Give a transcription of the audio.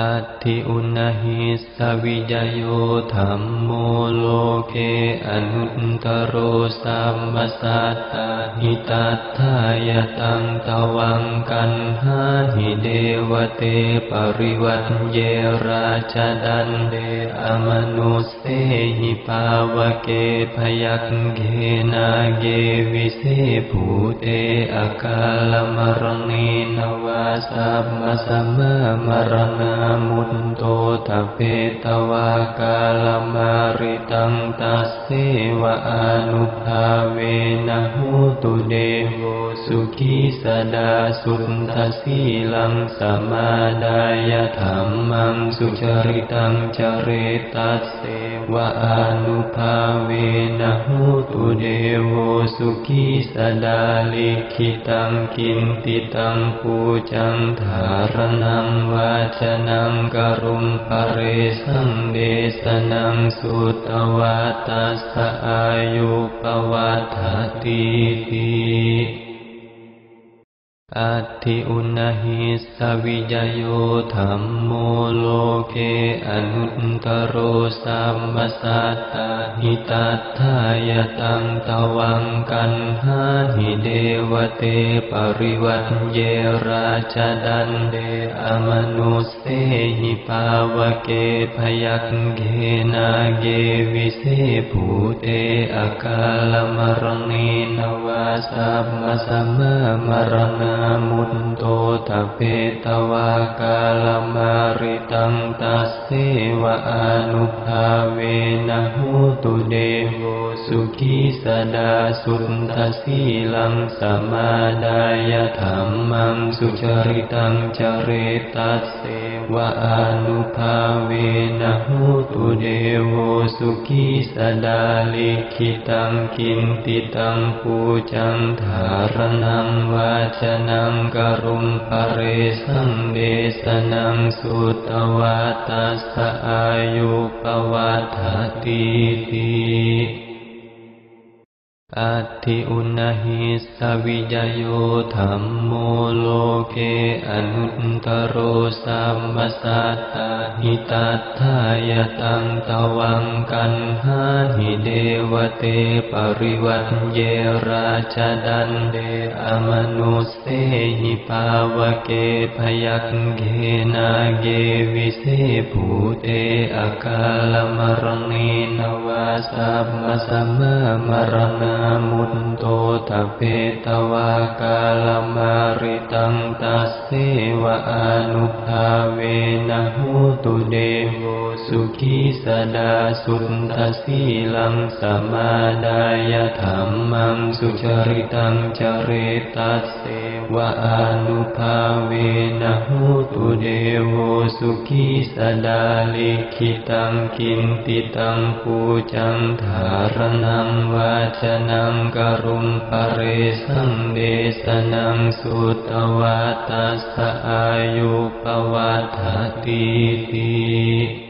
อัตถิอุณหิสวิจโยธรรมโมโลเกอนุตตโรสัมมสัตตาหิตัตถายตังตวังกันหาหิเดวเตปริวัตเยราชดันเดอมนุสเสหิปาวเกพยักเกนาเกวิเศภูเตอกาลมรณีนวาสัมมสัมมรณามุนโตตเปตวากาลมาริตังตัสเสวะอนุภาเวนะหูตุเดโว สุขีสดาสุตตสีลังสมาดายธรรมังสุจริตังจเรตัสเสวะอนุภาเวนะหุตุเดโวสุขีสดาลิขิตังกินติตังปูจังธารนังวาชนังกรุงปเรสังเดสนังสุตวัตสะอายุปวัฏติติ อัตถิอุณหิสวิจโยธรรมโมโลเกอนุตตโรสัมมสัตตาหิตัตถายตังตวังกันหาหิเดวเตปริวัตเยราชดันเดอมนุสเสหิปาวเกพยักเกนาเกวิเศภูเตอกาลมรณีนวาสัมมสัมมรณามุตโตตเปตวากาลมาริตังตัสเสวะอนุภาเวนะหุตุเดโวสุขีสดาสุตตสีลังสมาดายธรรมังสุจริตังจเรตัสเสวะอนุภาเว สุขีสดาลิขิตังกินติตังปูจังธารนังวาชนังกรุมปเรสังเดสนังสุตวัตสอายุปวัฏติติ อัตถิอุณหิสวิจโยธรรมโมโลเกอนุตตโรสัมมสัตตาหิตัตถายตังตวังกันหาหิเดวเตปริวัตเยราชดันเดอมนุสเสหิปาวเกพยักเกนาเกวิเศภูเตอกาลมรณีนวาสัมมสัมมรณามุตโตตเปตวากาลมาริตังตัสเสวะอนุภาเวนะหูตุเดโว สุขีสดาสุตตสีลังสมาดายธรรมังสุจริตังจเรตัสเสวะอนุภาเวนะหุตุเดโวสุขีสดาลิขิตังกินติตังปูจังธารนังวาชนังกรุงปเรสังเดสนังสุตวัตสะอายุปวัฏติติ